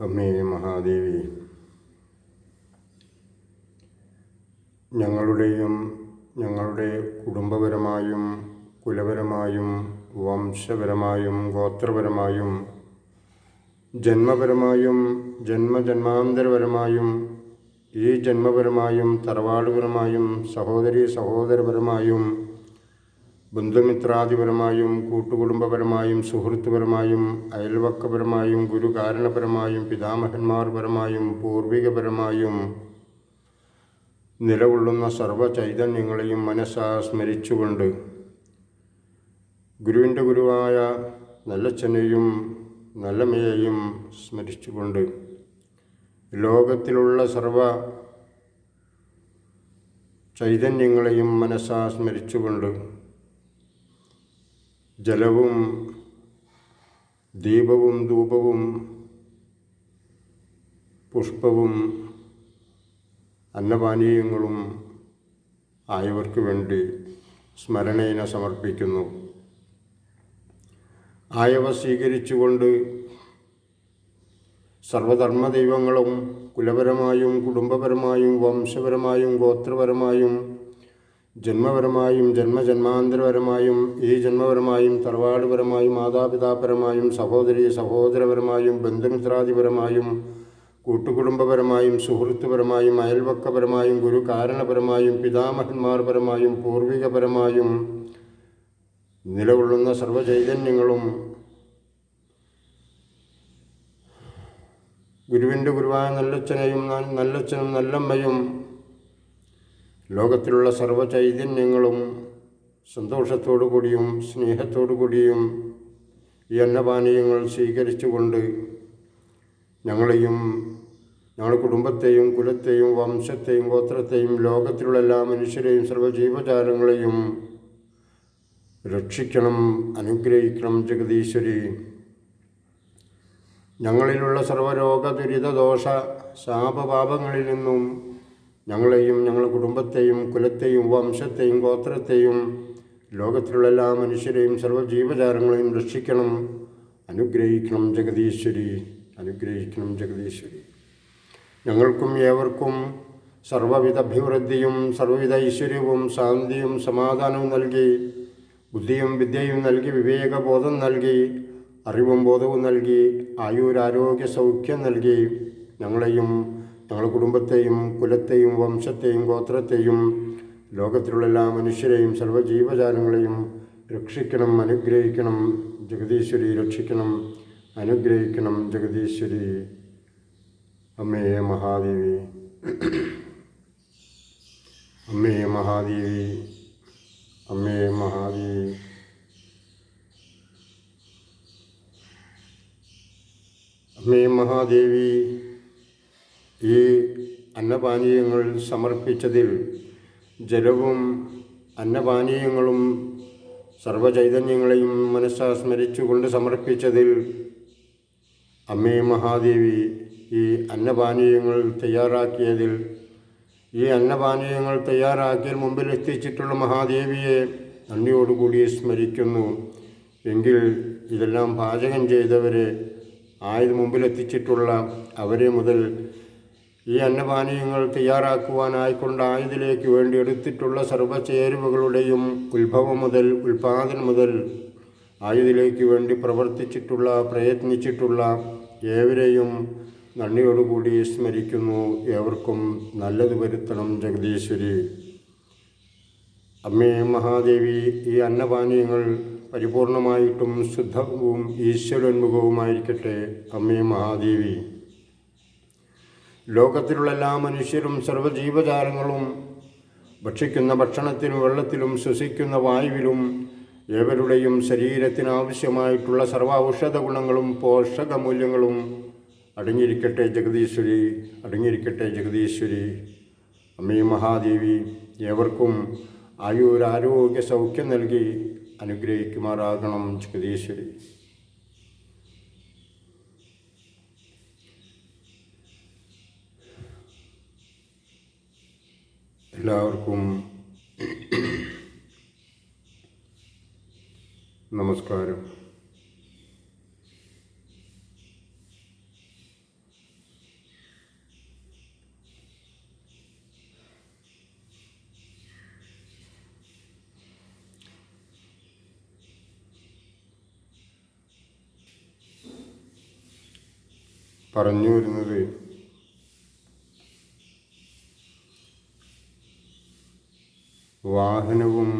അമ്മേ മഹാദേവി. ഞങ്ങളുടെയും ഞങ്ങളുടെ കുടുംബപരമായും കുലപരമായും വംശപരമായും ഗോത്രപരമായും ജന്മപരമായും ജന്മജന്മാന്തരപരമായും ഈ ജന്മപരമായും തറവാടുപരമായും സഹോദരി സഹോദരപരമായും ബന്ധുമിത്രാദിപരമായും കൂട്ടുകുടുംബപരമായും സുഹൃത്തുപരമായും അയൽവക്കപരമായും ഗുരുകാരണപരമായും പിതാമഹന്മാർപരമായും പൂർവികപരമായും നിലകൊള്ളുന്ന സർവ ചൈതന്യങ്ങളെയും മനസ്സാ സ്മരിച്ചുകൊണ്ട് ഗുരുവിന്റെ ഗുരുവായ നല്ലച്ഛനെയും നല്ലമ്മയെയും സ്മരിച്ചുകൊണ്ട് ലോകത്തിലുള്ള സർവ ചൈതന്യങ്ങളെയും മനസ്സാ സ്മരിച്ചുകൊണ്ട് ജലവും ദീപവും ധൂപവും പുഷ്പവും അന്നപാനീയങ്ങളും ആയവർക്ക് വേണ്ടി സ്മരണേന സമർപ്പിക്കുന്നു. ആയവ സ്വീകരിച്ചുകൊണ്ട് സർവധർമ്മ ദൈവങ്ങളും കുലപരമായും കുടുംബപരമായും വംശപരമായും ഗോത്രപരമായും ജന്മപരമായും ജന്മജന്മാന്തരപരമായും ഈ ജന്മപരമായും തറവാടുപരമായും മാതാപിതാപരമായും സഹോദരി സഹോദരപരമായും ബന്ധുമിത്രാദിപരമായും കൂട്ടുകുടുംബപരമായും സുഹൃത്തുപരമായും അയൽവക്കപരമായും ഗുരു കാരണപരമായും പിതാമഹന്മാർപരമായും പൂർവികപരമായും നിലകൊള്ളുന്ന സർവചൈതന്യങ്ങളും ഗുരുവിന്റെ ഗുരുവായ നല്ലച്ഛനെയും നല്ലച്ഛനും നല്ലമ്മയും ലോകത്തിലുള്ള സർവ ചൈതന്യങ്ങളും സന്തോഷത്തോടു കൂടിയും സ്നേഹത്തോടു കൂടിയും ഈ അന്നപാനീയങ്ങൾ സ്വീകരിച്ചുകൊണ്ട് ഞങ്ങളെയും ഞങ്ങളുടെ കുടുംബത്തെയും കുലത്തെയും വംശത്തെയും ഗോത്രത്തെയും ലോകത്തിലുള്ള എല്ലാ മനുഷ്യരെയും സർവജീവജാലങ്ങളെയും രക്ഷിക്കണം അനുഗ്രഹിക്കണം ജഗതീശ്വരി ഞങ്ങളിലുള്ള സർവരോഗ ദുരിത ദോഷ ശാപപാപങ്ങളിൽ നിന്നും ഞങ്ങളെയും ഞങ്ങളുടെ കുടുംബത്തെയും കുലത്തെയും വംശത്തെയും ഗോത്രത്തെയും ലോകത്തിലുള്ള എല്ലാ മനുഷ്യരെയും സർവജീവജാലങ്ങളെയും രക്ഷിക്കണം. അനുഗ്രഹിക്കണം ജഗദീശ്വരി. അനുഗ്രഹിക്കണം ജഗദീശ്വരി. ഞങ്ങൾക്കും ഏവർക്കും സർവവിധ അഭിവൃദ്ധിയും സർവവിധ ഐശ്വര്യവും ശാന്തിയും സമാധാനവും നൽകി ബുദ്ധിയും വിദ്യയും നൽകി വിവേകബോധം നൽകി അറിവും ബോധവും നൽകി ആയുരാരോഗ്യ സൗഖ്യം നൽകി ഞങ്ങളെയും ഞങ്ങളുടെ കുടുംബത്തെയും കുലത്തെയും വംശത്തെയും ഗോത്രത്തെയും ലോകത്തിലുള്ള എല്ലാ മനുഷ്യരെയും സർവജീവജാലങ്ങളെയും രക്ഷിക്കണം അനുഗ്രഹിക്കണം ജഗദീശ്വരി രക്ഷിക്കണം അനുഗ്രഹിക്കണം ജഗദീശ്വരി. അമ്മേ മഹാദേവി. അമ്മേ മഹാദേവി. അമ്മേ മഹാദേവി. അമ്മേ മഹാദേവി. ഈ അന്നപാനീയങ്ങൾ സമർപ്പിച്ചതിൽ ജലവും അന്നപാനീയങ്ങളും സർവചൈതന്യങ്ങളെയും മനസ്സാസ്മരിച്ചുകൊണ്ട് സമർപ്പിച്ചതിൽ അമ്മേ മഹാദേവി ഈ അന്നപാനീയങ്ങൾ തയ്യാറാക്കിയതിൽ ഈ അന്നപാനീയങ്ങൾ തയ്യാറാക്കിയ മുമ്പിൽ എത്തിച്ചിട്ടുള്ള മഹാദേവിയെ നന്ദിയോടുകൂടി സ്മരിക്കുന്നു. എങ്കിൽ ഇതെല്ലാം പാചകം ചെയ്തവരെ ആയത് മുമ്പിലെത്തിച്ചിട്ടുള്ള അവരെ മുതൽ ഈ അന്നപാനീയങ്ങൾ തയ്യാറാക്കുവാനായിക്കൊണ്ട് ആയതിലേക്ക് വേണ്ടി എടുത്തിട്ടുള്ള സർവചേരുവകളുടെയും ഉത്ഭവം മുതൽ ഉൽപാദനം മുതൽ ആയതിലേക്ക് വേണ്ടി പ്രവർത്തിച്ചിട്ടുള്ള പ്രയത്നിച്ചിട്ടുള്ള ഏവരെയും നന്ദിയോടുകൂടി സ്മരിക്കുന്നു. ഏവർക്കും നല്ലത് വരുത്തണം ജഗദീശ്വരി. അമ്മേ മഹാദേവി ഈ അന്നപാനീയങ്ങൾ പരിപൂർണമായിട്ടും ശുദ്ധവും ഈശ്വരോന്മുഖവുമായിരിക്കട്ടെ. അമ്മേ മഹാദേവി. ലോകത്തിലുള്ള എല്ലാ മനുഷ്യരും സർവജീവജാലങ്ങളും ഭക്ഷിക്കുന്ന ഭക്ഷണത്തിലും വെള്ളത്തിലും ശ്വസിക്കുന്ന വായുവിലും ഏവരുടെയും ശരീരത്തിന് ആവശ്യമായിട്ടുള്ള ഔഷധ ഗുണങ്ങളും പോഷകമൂല്യങ്ങളും അടങ്ങിയിരിക്കട്ടെ ജഗദീശ്വരി അടങ്ങിയിരിക്കട്ടെ ജഗദീശ്വരി. അമ്മീ മഹാദേവി ഏവർക്കും ആയുരാരോഗ്യ സൗഖ്യം നൽകി അനുഗ്രഹിക്കുമാറാകണം ജഗദീശ്വരി. എല്ലാവർക്കും നമസ്കാരം. പറഞ്ഞു വരുന്നത് വാഹനവും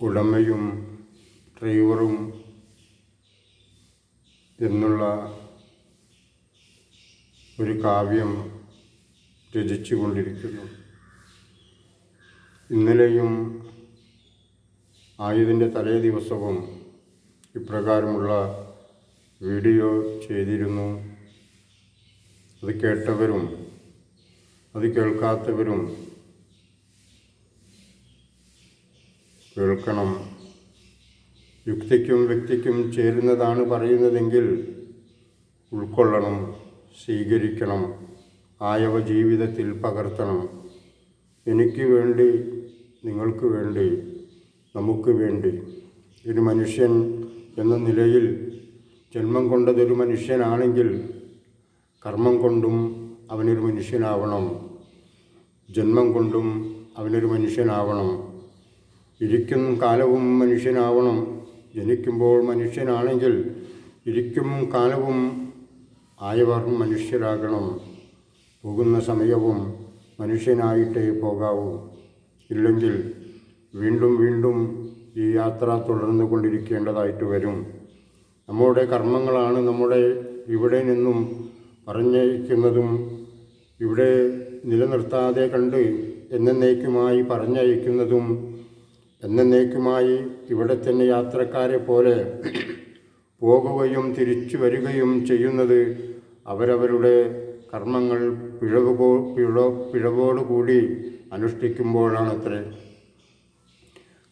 ഉടമയും ഡ്രൈവറും എന്നുള്ള ഒരു കാവ്യം രചിച്ചു കൊണ്ടിരിക്കുന്നു. ഇന്നലെയും ആയുധിന്റെ തലേ ദിവസവും ഇപ്രകാരമുള്ള വീഡിയോ ചെയ്തിരുന്നു. അത് കേട്ടവരും അത് കേൾക്കാത്തവരും കേൾക്കണം യുക്തിക്കും വ്യക്തിക്കും ചേരുന്നതാണ് പറയുന്നതെങ്കിൽ ഉൾക്കൊള്ളണം സ്വീകരിക്കണം ആയവ ജീവിതത്തിൽ പകർത്തണം. എനിക്ക് വേണ്ടി നിങ്ങൾക്ക് വേണ്ടി നമുക്ക് വേണ്ടി. ഒരു മനുഷ്യൻ എന്ന നിലയിൽ ജന്മം കൊണ്ടതൊരു മനുഷ്യനാണെങ്കിൽ കർമ്മം കൊണ്ടും അവനൊരു മനുഷ്യനാവണം. ജന്മം കൊണ്ടും അവനൊരു മനുഷ്യനാവണം. ഇരിക്കും കാലവും മനുഷ്യനാവണം. ജനിക്കുമ്പോൾ മനുഷ്യനാണെങ്കിൽ ഇരിക്കും കാലവും ആയവർ മനുഷ്യരാകണം. പോകുന്ന സമയവും മനുഷ്യനായിട്ടേ പോകാവൂ. ഇല്ലെങ്കിൽ വീണ്ടും വീണ്ടും ഈ യാത്ര തുടർന്നു കൊണ്ടിരിക്കേണ്ടതായിട്ട് വരും. നമ്മുടെ കർമ്മങ്ങളാണ് നമ്മുടെ ഇവിടെ നിന്നും പറഞ്ഞയക്കുന്നതും ഇവിടെ നിലനിർത്താതെ കണ്ട് എന്നേക്കുമായി പറഞ്ഞയക്കുന്നതും എന്നേക്കുമായി ഇവിടെ തന്നെ യാത്രക്കാരെ പോലെ പോകുകയും തിരിച്ചു വരികയും ചെയ്യുന്നത് അവരവരുടെ കർമ്മങ്ങൾ പിഴവ് പോ പിഴ പിഴവോടുകൂടി അനുഷ്ഠിക്കുമ്പോഴാണത്രേ.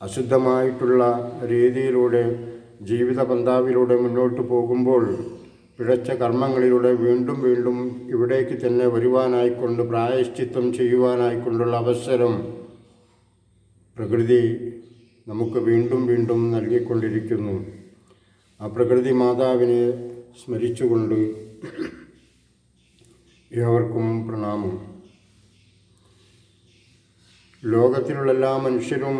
അശുദ്ധമായിട്ടുള്ള രീതിയിലൂടെ ജീവിത പന്താവിലൂടെ മുന്നോട്ട് പോകുമ്പോൾ പിഴച്ച കർമ്മങ്ങളിലൂടെ വീണ്ടും വീണ്ടും ഇവിടേക്ക് തന്നെ വരുവാനായിക്കൊണ്ട് പ്രായശ്ചിത്തം ചെയ്യുവാനായിക്കൊണ്ടുള്ള അവസരം പ്രകൃതി നമുക്ക് വീണ്ടും വീണ്ടും നൽകിക്കൊണ്ടിരിക്കുന്നു. ആ പ്രകൃതി മാതാവിനെ സ്മരിച്ചുകൊണ്ട് ഏവർക്കും പ്രണാമം. ലോകത്തിലുള്ള എല്ലാ മനുഷ്യരും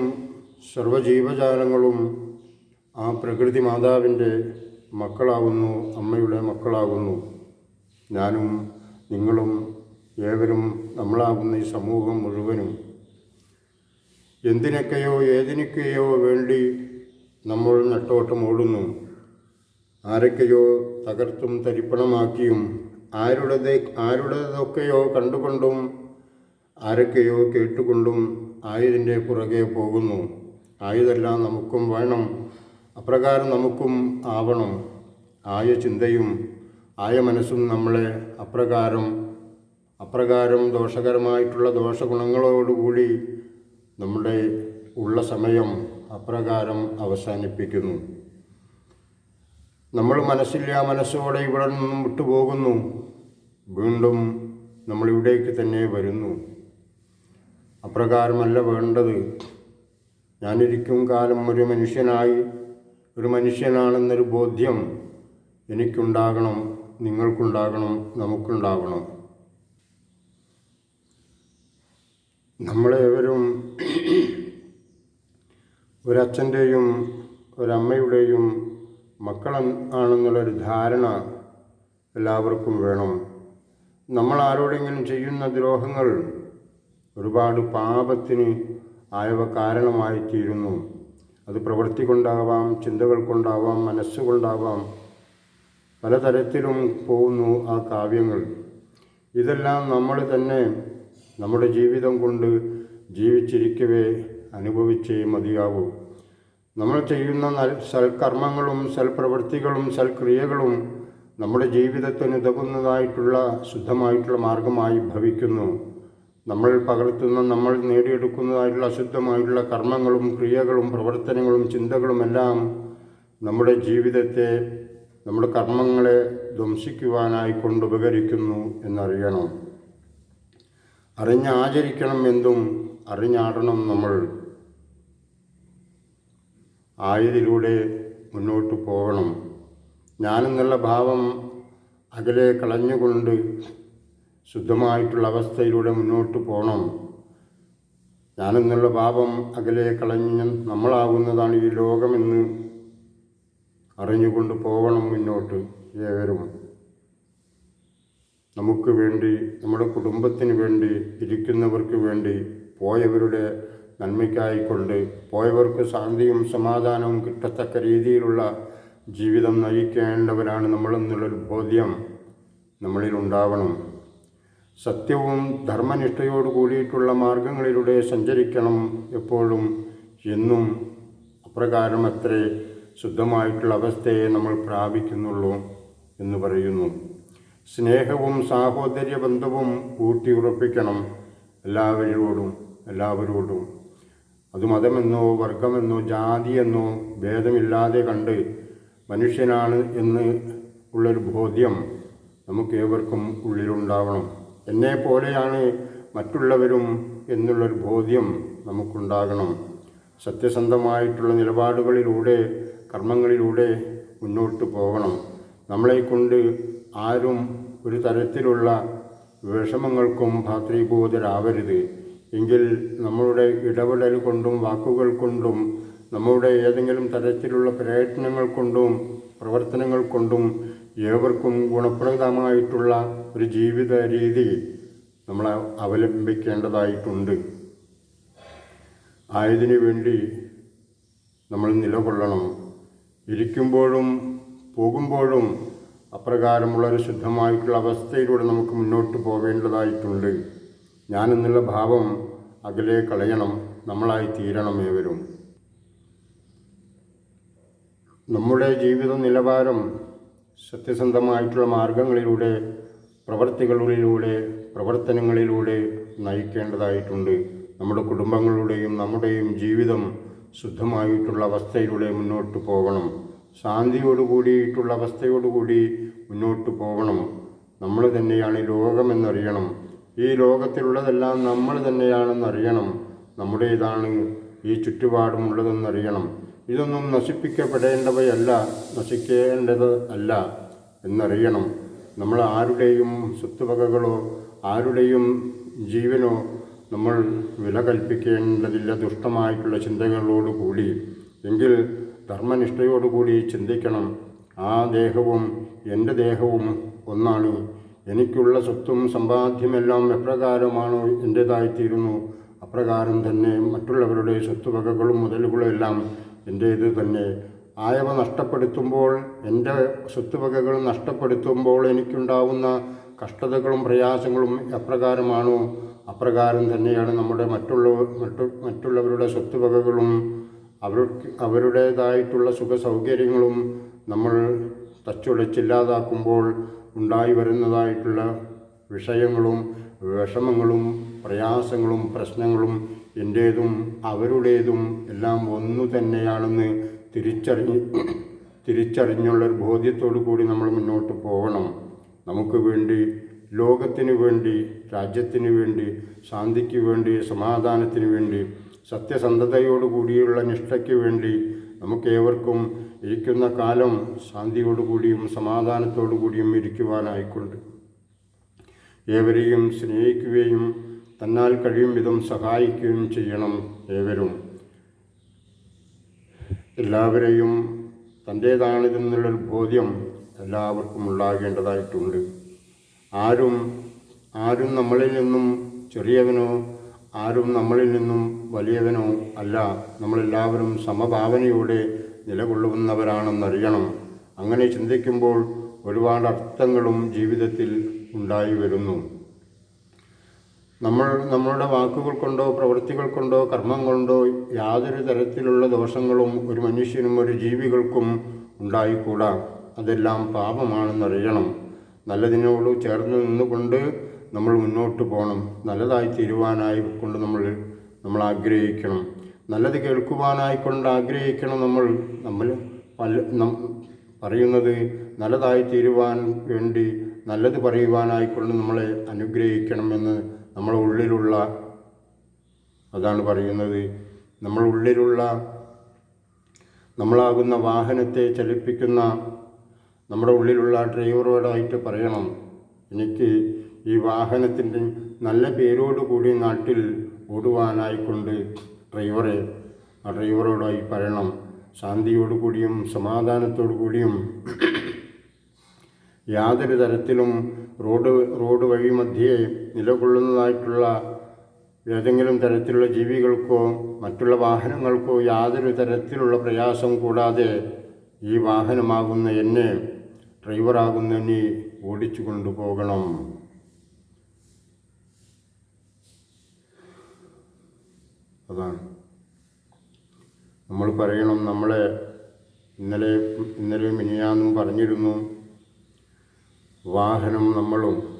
സർവജീവജാലങ്ങളും ആ പ്രകൃതി മാതാവിന്റെ മക്കളാകുന്നു അമ്മയുടെ മക്കളാകുന്നു ഞാനും നിങ്ങളും ഏവരും നമ്മളാകുന്ന ഈ സമൂഹം മുഴുവനും എന്തിനൊക്കെയോ ഏതിനൊക്കെയോ വേണ്ടി നമ്മൾ നെട്ടോട്ടം ഓടുന്നു ആരൊക്കെയോ തകർത്തും തരിപ്പണമാക്കിയും ആരുടേത് ആരുടേതൊക്കെയോ കണ്ടുകൊണ്ടും ആരൊക്കെയോ കേട്ടുകൊണ്ടും ആയതിന്റെ പുറകെ പോകുന്നു. ആയതെല്ലാം നമുക്കും വേണം. അപ്രകാരം നമുക്കും ആവണം. ആയ ചിന്തയും ആയ മനസ്സും നമ്മളെ അപ്രകാരം അപ്രകാരം ദോഷകരമായിട്ടുള്ള ദോഷഗുണങ്ങളോടുകൂടി നമ്മുടെ ഉള്ള സമയം അപ്രകാരം അവസാനിപ്പിക്കുന്നു. നമ്മൾ മനസ്സില്ല മനസ്സോടെ ഇവിടെ നിന്നും വിട്ടുപോകുന്നു. വീണ്ടും നമ്മളിവിടേക്ക് തന്നെ വരുന്നു. അപ്രകാരമല്ല വേണ്ടത്. ഞാനിരിക്കും കാലം ഒരു മനുഷ്യനായി ഒരു മനുഷ്യനാണെന്നൊരു ബോധ്യം എനിക്കുണ്ടാകണം നിങ്ങൾക്കുണ്ടാകണം നമുക്കുണ്ടാകണം. നമ്മളേവരും ഒരച്ഛന്റെയും ഒരമ്മയുടെയും മക്കൾ ആണെന്നുള്ളൊരു ധാരണ എല്ലാവർക്കും വേണം. നമ്മൾ ആരോടെങ്കിലും ചെയ്യുന്ന ദ്രോഹങ്ങൾ ഒരുപാട് പാപത്തിന് ആയവ കാരണമായി തീരുന്നു അത് പ്രവൃത്തി കൊണ്ടാവാം ചിന്തകൾ കൊണ്ടാവാം മനസ്സുകൊണ്ടാവാം പലതരത്തിലും പോകുന്നു ആ കാവ്യങ്ങൾ. ഇതെല്ലാം നമ്മൾ തന്നെ നമ്മുടെ ജീവിതം കൊണ്ട് ജീവിച്ചിരിക്കവേ അനുഭവിച്ചേ മതിയാവൂ. നമ്മൾ ചെയ്യുന്ന സൽക്കർമ്മങ്ങളും സൽപ്രവൃത്തികളും സൽക്രിയകളും നമ്മുടെ ജീവിതത്തിന് ഉതകുന്നതായിട്ടുള്ള ശുദ്ധമായിട്ടുള്ള മാർഗമായി ഭവിക്കുന്നു. നമ്മൾ പകർത്തുന്ന നമ്മൾ നേടിയെടുക്കുന്നതായിട്ടുള്ള അശുദ്ധമായിട്ടുള്ള കർമ്മങ്ങളും ക്രിയകളും പ്രവർത്തനങ്ങളും ചിന്തകളുമെല്ലാം നമ്മുടെ ജീവിതത്തെ നമ്മുടെ കർമ്മങ്ങളെ ധ്വംസിക്കുവാനായി കൊണ്ടുപകരിക്കുന്നു എന്നറിയണം. അറിഞ്ഞാചരിക്കണം എന്തും അറിഞ്ഞാടണം നമ്മൾ. ആയതിലൂടെ മുന്നോട്ട് പോകണം. ഞാനെന്നുള്ള ഭാവം അകലെ കളഞ്ഞുകൊണ്ട് ശുദ്ധമായിട്ടുള്ള അവസ്ഥയിലൂടെ മുന്നോട്ട് പോകണം ഞാനെന്നുള്ള ഭാവം അകലെ കളഞ്ഞ് നമ്മളാകുന്നതാണ് ഈ ലോകമെന്ന് അറിഞ്ഞുകൊണ്ട് പോകണം മുന്നോട്ട് ഏവരും. നമുക്ക് വേണ്ടി നമ്മുടെ കുടുംബത്തിന് വേണ്ടി ഇരിക്കുന്നവർക്ക് വേണ്ടി പോയവരുടെ നന്മയ്ക്കായിക്കൊണ്ട് പോയവർക്ക് ശാന്തിയും സമാധാനവും കിട്ടത്തക്ക രീതിയിലുള്ള ജീവിതം നയിക്കേണ്ടവരാണ് നമ്മളെന്നുള്ളൊരു ബോധ്യം നമ്മളിൽ ഉണ്ടാവണം. സത്യവും ധർമ്മനിഷ്ഠയോട് കൂടിയിട്ടുള്ള മാർഗങ്ങളിലൂടെ സഞ്ചരിക്കണം എപ്പോഴും എന്നും അപ്രകാരം അത്രേ ശുദ്ധമായിട്ടുള്ള അവസ്ഥയെ നമ്മൾ പ്രാപിക്കുന്നുള്ളൂ എന്ന് പറയുന്നു. സ്നേഹവും സാഹോദര്യ ബന്ധവും ഊട്ടിയുറപ്പിക്കണം എല്ലാവരോടും എല്ലാവരോടും. അത് മതമെന്നോ വർഗമെന്നോ ജാതിയെന്നോ ഭേദമില്ലാതെ കണ്ട് മനുഷ്യനാണ് എന്ന് ഉള്ളൊരു ബോധ്യം നമുക്കേവർക്കും ഉള്ളിലുണ്ടാവണം. എന്നെ പോലെയാണ് മറ്റുള്ളവരും എന്നുള്ളൊരു ബോധ്യം നമുക്കുണ്ടാകണം. സത്യസന്ധമായിട്ടുള്ള നിലപാടുകളിലൂടെ കർമ്മങ്ങളിലൂടെ മുന്നോട്ട് പോകണം. നമ്മളെക്കൊണ്ട് ആരും ഒരു തരത്തിലുള്ള വിഷമങ്ങൾക്കും ഭാതൃബോധരാവരുത് എങ്കിൽ നമ്മളുടെ ഇടപെടൽ കൊണ്ടും വാക്കുകൾ കൊണ്ടും നമ്മുടെ ഏതെങ്കിലും തരത്തിലുള്ള പ്രയത്നങ്ങൾ കൊണ്ടും പ്രവർത്തനങ്ങൾ കൊണ്ടും ഏവർക്കും ഗുണപ്രദമായിട്ടുള്ള ഒരു ജീവിത രീതി നമ്മൾ അവലംബിക്കേണ്ടതായിട്ടുണ്ട്. ആയതിനു വേണ്ടി നമ്മൾ നിലകൊള്ളണം. ഇരിക്കുമ്പോഴും പോകുമ്പോഴും അപ്രകാരമുള്ള ഒരു ശുദ്ധമായിട്ടുള്ള അവസ്ഥയിലൂടെ നമുക്ക് മുന്നോട്ട് പോവേണ്ടതായിട്ടുണ്ട്. ഞാനെന്നുള്ള ഭാവം അകലെ കളയണം നമ്മളായി തീരണം ഏവരും. നമ്മുടെ ജീവിത നിലവാരം സത്യസന്ധമായിട്ടുള്ള മാർഗങ്ങളിലൂടെ പ്രവർത്തികളിലൂടെ പ്രവർത്തനങ്ങളിലൂടെ നയിക്കേണ്ടതായിട്ടുണ്ട്. നമ്മുടെ കുടുംബങ്ങളുടെയും നമ്മുടെയും ജീവിതം ശുദ്ധമായിട്ടുള്ള അവസ്ഥയിലൂടെ മുന്നോട്ട് പോകണം. ശാന്തിയോടുകൂടിയിട്ടുള്ള അവസ്ഥയോടുകൂടി മുന്നോട്ട് പോകണം. നമ്മൾ തന്നെയാണ് ലോകമെന്നറിയണം. ഈ ലോകത്തിലുള്ളതെല്ലാം നമ്മൾ തന്നെയാണെന്നറിയണം നമ്മുടേതാണ് ഈ ചുറ്റുപാടുമുള്ളതെന്നറിയണം. ഇതൊന്നും നശിപ്പിക്കപ്പെടേണ്ടവയല്ല നശിക്കേണ്ടത് അല്ല എന്നറിയണം. നമ്മൾ ആരുടെയും സ്വത്തുവകകളോ ആരുടെയും ജീവനോ നമ്മൾ വില കൽപ്പിക്കേണ്ടതില്ല ദുഷ്ടമായിട്ടുള്ള ചിന്തകളോടുകൂടി എങ്കിൽ ധർമ്മനിഷ്ഠയോടുകൂടി ചിന്തിക്കണം. ആ ദേഹവും എന്റെ ദേഹവും ഒന്നാണ് എനിക്കുള്ള സ്വത്തും സമ്പാദ്യമെല്ലാം എപ്രകാരമാണോ എന്റേതായിത്തീരുന്നു അപ്രകാരം തന്നെ മറ്റുള്ളവരുടെ സ്വത്തുവകകളും മുതലുകളും എല്ലാം എന്റേത് തന്നെ. ആയവ നഷ്ടപ്പെടുത്തുമ്പോൾ എന്റെ സ്വത്തുവകകൾ നഷ്ടപ്പെടുത്തുമ്പോൾ എനിക്കുണ്ടാവുന്ന കഷ്ടതകളും പ്രയാസങ്ങളും എപ്രകാരമാണോ അപ്രകാരം തന്നെയാണ് നമ്മുടെ മറ്റുള്ള മറ്റു മറ്റുള്ളവരുടെ സ്വത്തുവകകളും അവർക്ക് അവരുടേതായിട്ടുള്ള സുഖ സൗകര്യങ്ങളും നമ്മൾ തച്ചുടച്ചില്ലാതാക്കുമ്പോൾ ഉണ്ടായി വരുന്നതായിട്ടുള്ള വിഷയങ്ങളും വിഷമങ്ങളും പ്രയാസങ്ങളും പ്രശ്നങ്ങളും എന്റേതും അവരുടേതും എല്ലാം ഒന്നു തന്നെയാണെന്ന് തിരിച്ചറിഞ്ഞ് തിരിച്ചറിഞ്ഞുള്ളൊരു ബോധ്യത്തോടു കൂടി നമ്മൾ മുന്നോട്ട് പോകണം. നമുക്ക് വേണ്ടി ലോകത്തിന് വേണ്ടി രാജ്യത്തിന് വേണ്ടി ശാന്തിക്ക് വേണ്ടി സമാധാനത്തിന് വേണ്ടി സത്യസന്ധതയോടുകൂടിയുള്ള നിഷ്ഠയ്ക്ക് വേണ്ടി നമുക്കേവർക്കും ഇരിക്കുന്ന കാലം ശാന്തിയോടുകൂടിയും സമാധാനത്തോടുകൂടിയും ഇരിക്കുവാനായിക്കൊണ്ട് ഏവരെയും സ്നേഹിക്കുകയും തന്നാൽ കഴിയും വിധം സഹായിക്കുകയും ചെയ്യണം ഏവരും. എല്ലാവരെയും തന്റേതാണിതെന്നുള്ളൊരു ബോധ്യം എല്ലാവർക്കും ഉണ്ടാകേണ്ടതായിട്ടുണ്ട്. ആരും ആരും നമ്മളിൽ നിന്നും ചെറിയവനോ ആരും നമ്മളിൽ നിന്നും വലിയവനോ അല്ല. നമ്മളെല്ലാവരും സമഭാവനയോടെ നിലകൊള്ളുന്നവരാണെന്നറിയണം. അങ്ങനെ ചിന്തിക്കുമ്പോൾ ഒരുപാട് അർത്ഥങ്ങളും ജീവിതത്തിൽ ഉണ്ടായി വരുന്നു. നമ്മൾ നമ്മളുടെ വാക്കുകൾ കൊണ്ടോ പ്രവൃത്തികൾ കൊണ്ടോ കർമ്മം കൊണ്ടോ യാതൊരു തരത്തിലുള്ള ദോഷങ്ങളും ഒരു മനുഷ്യനും ഒരു ജീവികൾക്കും ഉണ്ടായിക്കൂടാ. അതെല്ലാം പാപമാണെന്നറിയണം. നല്ലതിനോട് ചേർന്ന് നിന്നുകൊണ്ട് നമ്മൾ മുന്നോട്ട് പോകണം. നല്ലതായി തീരുവാനായി കൊണ്ട് നമ്മൾ നമ്മൾ ആഗ്രഹിക്കണം നല്ലത് കേൾക്കുവാനായിക്കൊണ്ട് ആഗ്രഹിക്കണം നമ്മൾ. നമ്മൾ പല പറയുന്നത് നല്ലതായി തീരുവാൻ വേണ്ടി നല്ലത് പറയുവാനായിക്കൊണ്ട് നമ്മളെ അനുഗ്രഹിക്കണമെന്ന് നമ്മളെ ഉള്ളിലുള്ള അതാണ് പറയുന്നത്. നമ്മൾ ഉള്ളിലുള്ള നമ്മളാകുന്ന വാഹനത്തെ ചലിപ്പിക്കുന്ന നമ്മുടെ ഉള്ളിലുള്ള ഡ്രൈവറോടായിട്ട് പറയണം. എനിക്ക് ഈ വാഹനത്തിന്റെ നല്ല പേരോടുകൂടി നാട്ടിൽ ഓടുവാനായിക്കൊണ്ട് ഡ്രൈവറെ ആ ഡ്രൈവറോടായി പറയണം. ശാന്തിയോടുകൂടിയും സമാധാനത്തോടു കൂടിയും യാതൊരു തരത്തിലും റോഡ് റോഡ് വഴി മധ്യേ നിലകൊള്ളുന്നതായിട്ടുള്ള ഏതെങ്കിലും തരത്തിലുള്ള ജീവികൾക്കോ മറ്റുള്ള വാഹനങ്ങൾക്കോ യാതൊരു തരത്തിലുള്ള പ്രയാസം കൂടാതെ ഈ വാഹനമാകുന്ന എന്നെ ഡ്രൈവറാകുന്ന എന്നെ ഓടിച്ചു കൊണ്ടുപോകണം. അതാണ്. നമ്മൾ പറയണം നമ്മളെ ഇന്നലെ ഇന്നലെ മിനിയാന്നും പറഞ്ഞിരുന്നു. വാഹനം നമ്മളും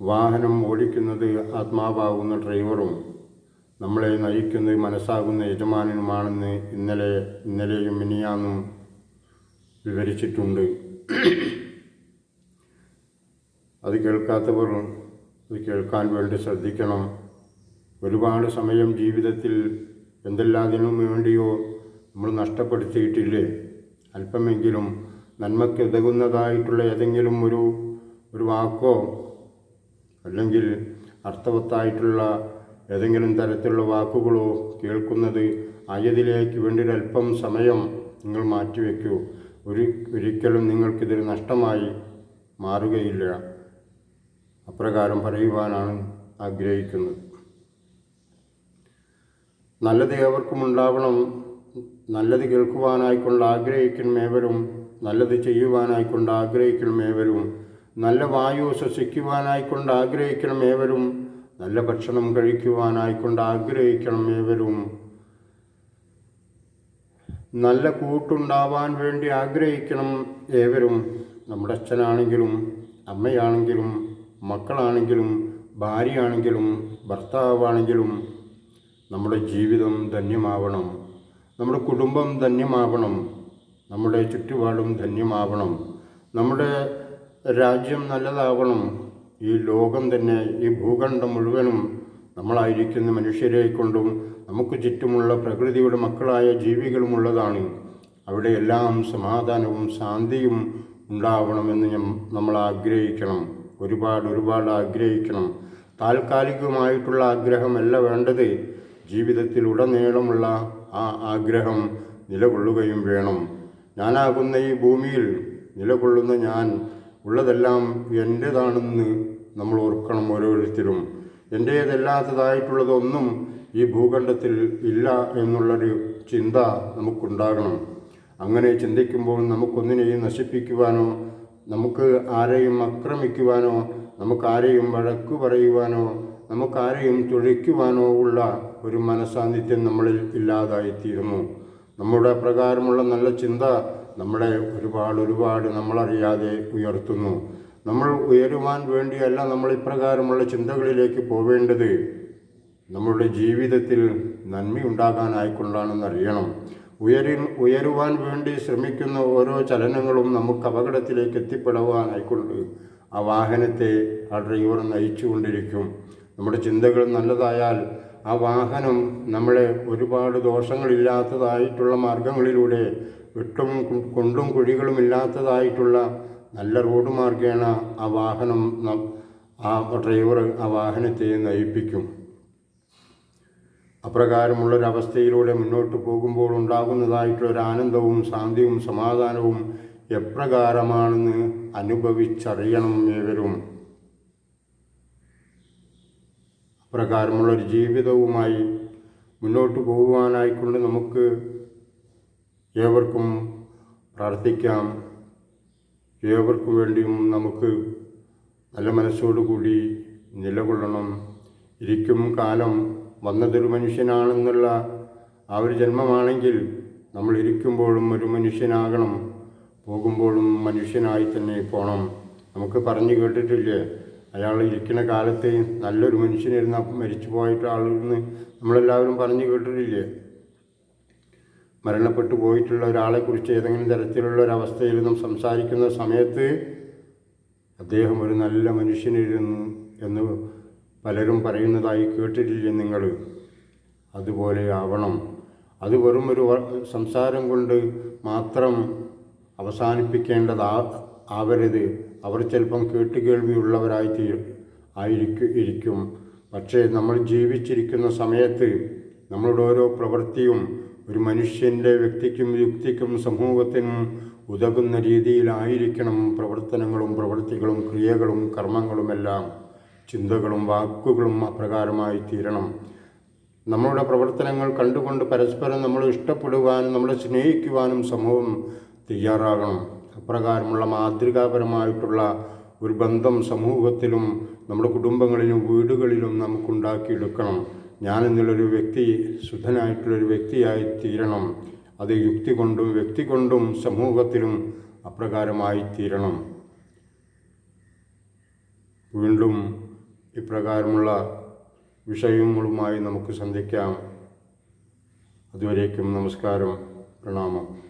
വാഹനം ഓടിക്കുന്നത് ആത്മാവാകുന്ന ഡ്രൈവറും നമ്മളെ നയിക്കുന്നത് മനസ്സാകുന്ന യജമാനനുമാണെന്ന് ഇന്നലെ ഇന്നലെയും മിനിയാന്നും വിവരിച്ചിട്ടുണ്ട്. അത് കേൾക്കാത്തവർ അത് കേൾക്കാൻ വേണ്ടി ശ്രദ്ധിക്കണം. ഒരുപാട് സമയം ജീവിതത്തിൽ എന്തെല്ലാത്തിനും വേണ്ടിയോ നമ്മൾ നഷ്ടപ്പെടുത്തിയിട്ടില്ലേ? അല്പമെങ്കിലും നന്മയ്ക്ക് ഉതകുന്നതായിട്ടുള്ള ഏതെങ്കിലും ഒരു ഒരു വാക്കോ അല്ലെങ്കിൽ അർത്ഥവത്തായിട്ടുള്ള ഏതെങ്കിലും തരത്തിലുള്ള വാക്കുകളോ കേൾക്കുന്നത് ആയതിലേക്ക് വേണ്ടി ഒരല്പം സമയം നിങ്ങൾ മാറ്റിവെക്കൂ. ഒരു ഒരിക്കലും നിങ്ങൾക്കിതൊരു നഷ്ടമായി മാറുകയില്ല. അപ്രകാരം പറയുവാനാണ് ആഗ്രഹിക്കുന്നത്. നല്ലത് ഏവർക്കും ഉണ്ടാവണം. നല്ലത് കേൾക്കുവാനായിക്കൊണ്ട് ആഗ്രഹിക്കണമേവരും നല്ലത് ചെയ്യുവാനായിക്കൊണ്ട് ആഗ്രഹിക്കണമേവരും നല്ല വായു ശ്വസിക്കുവാനായിക്കൊണ്ട് ആഗ്രഹിക്കണമേവരും നല്ല ഭക്ഷണം കഴിക്കുവാനായിക്കൊണ്ട് ആഗ്രഹിക്കണമേവരും നല്ല കൂട്ടുണ്ടാവാൻ വേണ്ടി ആഗ്രഹിക്കണം ഏവരും നമ്മുടെ അച്ഛനാണെങ്കിലും അമ്മയാണെങ്കിലും മക്കളാണെങ്കിലും ഭാര്യയാണെങ്കിലും ഭർത്താവാണെങ്കിലും നമ്മുടെ ജീവിതം ധന്യമാവണം. നമ്മുടെ കുടുംബം ധന്യമാവണം. നമ്മുടെ ചുറ്റുപാടും ധന്യമാവണം. നമ്മുടെ രാജ്യം നല്ലതാവണം. ഈ ലോകം തന്നെ ഈ ഭൂഖണ്ഡം മുഴുവനും നമ്മളായിരിക്കുന്ന മനുഷ്യരെ കൊണ്ടും നമുക്ക് ചുറ്റുമുള്ള പ്രകൃതിയുടെ മക്കളായ ജീവികളുമുള്ളതാണ് അവിടെയെല്ലാം സമാധാനവും ശാന്തിയും ഉണ്ടാവണമെന്ന് നമ്മൾ ആഗ്രഹിക്കണം. ഒരുപാട് ഒരുപാട് ആഗ്രഹിക്കണം. താൽക്കാലികമായിട്ടുള്ള ആഗ്രഹമല്ല വേണ്ടത്. ജീവിതത്തിൽ ഉടനീളമുള്ള ആ ആഗ്രഹം നിലകൊള്ളുകയും വേണം. ഞാനാകുന്ന ഈ ഭൂമിയിൽ നിലകൊള്ളുന്ന ഞാൻ ഉള്ളതെല്ലാം എന്റേതാണെന്ന് നമ്മൾ ഓർക്കണം ഓരോരുത്തരും. എന്റേതല്ലാത്തതായിട്ടുള്ളതൊന്നും ഈ ഭൂഖണ്ഡത്തിൽ ഇല്ല എന്നുള്ളൊരു ചിന്ത നമുക്കുണ്ടാകണം. അങ്ങനെ ചിന്തിക്കുമ്പോൾ നമുക്കൊന്നിനെയും നശിപ്പിക്കുവാനോ നമുക്ക് ആരെയും ആക്രമിക്കുവാനോ നമുക്ക് ആരെയും വഴക്കു പറയുവാനോ നമുക്ക് ആരെയും തുഴയ്ക്കുവാനോ ഉള്ള ഒരു മനസാന്നിധ്യം നമ്മളിൽ ഇല്ലാതായിത്തീരുന്നു. നമ്മുടെ പ്രകാരമുള്ള നല്ല ചിന്ത നമ്മളെ ഒരുപാട് ഒരുപാട് നമ്മളറിയാതെ ഉയർത്തുന്നു. നമ്മൾ ഉയരുവാൻ വേണ്ടിയല്ല നമ്മൾ ഇപ്രകാരമുള്ള ചിന്തകളിലേക്ക് പോവേണ്ടത്. നമ്മുടെ ജീവിതത്തിൽ നന്മയുണ്ടാകാനായിക്കൊണ്ടാണെന്ന് അറിയണം ഉയരി ഉയരുവാൻ വേണ്ടി ശ്രമിക്കുന്ന ഓരോ ചലനങ്ങളും നമുക്ക് അപകടത്തിലേക്ക് എത്തിപ്പെടുവാനായിക്കൊണ്ട് ആ വാഹനത്തെ ആ ഡ്രൈവർ നയിച്ചുകൊണ്ടിരിക്കും. നമ്മുടെ ചിന്തകൾ നല്ലതായാൽ ആ വാഹനം നമ്മളെ ഒരുപാട് ദോഷങ്ങളില്ലാത്തതായിട്ടുള്ള മാർഗങ്ങളിലൂടെ വെട്ടും കൊണ്ടും കുഴികളും ഇല്ലാത്തതായിട്ടുള്ള നല്ല റോഡ് മാർഗേണ ആ വാഹനം ആ ഡ്രൈവർ ആ വാഹനത്തെ നയിപ്പിക്കും. അപ്രകാരമുള്ളൊരവസ്ഥയിലൂടെ മുന്നോട്ട് പോകുമ്പോൾ ഉണ്ടാകുന്നതായിട്ടുള്ള ഒരു ആനന്ദവും ശാന്തിയും സമാധാനവും എപ്രകാരമാണെന്ന് അനുഭവിച്ചറിയണം ഏവരും. അപ്രകാരമുള്ളൊരു ജീവിതവുമായി മുന്നോട്ട് പോകുവാനായിക്കൊണ്ട് നമുക്ക് ഏവർക്കും പ്രാർത്ഥിക്കാം. ഏവർക്കു വേണ്ടിയും നമുക്ക് നല്ല മനസ്സോടുകൂടി നിലകൊള്ളണം. ഇരിക്കും കാലം വന്നതൊരു മനുഷ്യനാണെന്നുള്ള ആ ഒരു ജന്മമാണെങ്കിൽ നമ്മൾ ഇരിക്കുമ്പോഴും ഒരു മനുഷ്യനാകണം. പോകുമ്പോഴും മനുഷ്യനായി തന്നെ പോകണം നമുക്ക് പറഞ്ഞു കേട്ടിട്ടില്ലേ? അയാൾ ഇരിക്കുന്ന കാലത്ത് നല്ലൊരു മനുഷ്യനിരുന്ന മരിച്ചു പോയിട്ട് ആളെന്ന് നമ്മളെല്ലാവരും പറഞ്ഞു കേട്ടിട്ടില്ലേ? മരണപ്പെട്ടു പോയിട്ടുള്ള ഒരാളെക്കുറിച്ച് ഏതെങ്കിലും തരത്തിലുള്ള ഒരവസ്ഥയിൽ നാം സംസാരിക്കുന്ന സമയത്ത് അദ്ദേഹം ഒരു നല്ല മനുഷ്യനിരുന്നു എന്ന് പലരും പറയുന്നതായി കേട്ടിട്ടില്ലേ നിങ്ങൾ? അതുപോലെ ആവണം. അത് വെറും ഒരു സംസാരം കൊണ്ട് മാത്രം അവസാനിപ്പിക്കേണ്ടതാ ആവരുത്. അവർ ചിലപ്പം കേട്ടുകേൾവിയുള്ളവരായി തീ ആയിരിക്കും ഇരിക്കും. പക്ഷേ നമ്മൾ ജീവിച്ചിരിക്കുന്ന സമയത്ത് നമ്മളുടെ ഓരോ പ്രവൃത്തിയും ഒരു മനുഷ്യന്റെ വ്യക്തിക്കും യുക്തിക്കും സമൂഹത്തിനും ഉതകുന്ന രീതിയിലായിരിക്കണം പ്രവർത്തനങ്ങളും പ്രവൃത്തികളും ക്രിയകളും കർമ്മങ്ങളുമെല്ലാം. ചിന്തകളും വാക്കുകളും അപ്രകാരമായി തീരണം. നമ്മളുടെ പ്രവർത്തനങ്ങൾ കണ്ടുകൊണ്ട് പരസ്പരം നമ്മൾ ഇഷ്ടപ്പെടുവാനും നമ്മളെ സ്നേഹിക്കുവാനും സമൂഹം തയ്യാറാകണം. അപ്രകാരമുള്ള മാതൃകാപരമായിട്ടുള്ള ഒരു ബന്ധം സമൂഹത്തിലും നമ്മുടെ കുടുംബങ്ങളിലും വീടുകളിലും നമുക്കുണ്ടാക്കിയെടുക്കണം. ഞാൻ എന്നുള്ളൊരു വ്യക്തി ശുദ്ധനായിട്ടുള്ളൊരു വ്യക്തിയായി തീരണം. അത് യുക്തി കൊണ്ടും വ്യക്തി കൊണ്ടും സമൂഹത്തിലും അപ്രകാരമായി തീരണം. വീണ്ടും ഇപ്രകാരമുള്ള വിഷയങ്ങളുമായി നമുക്ക് സന്ധിക്കാം. അതുവരേക്കും നമസ്കാരം പ്രണാമം.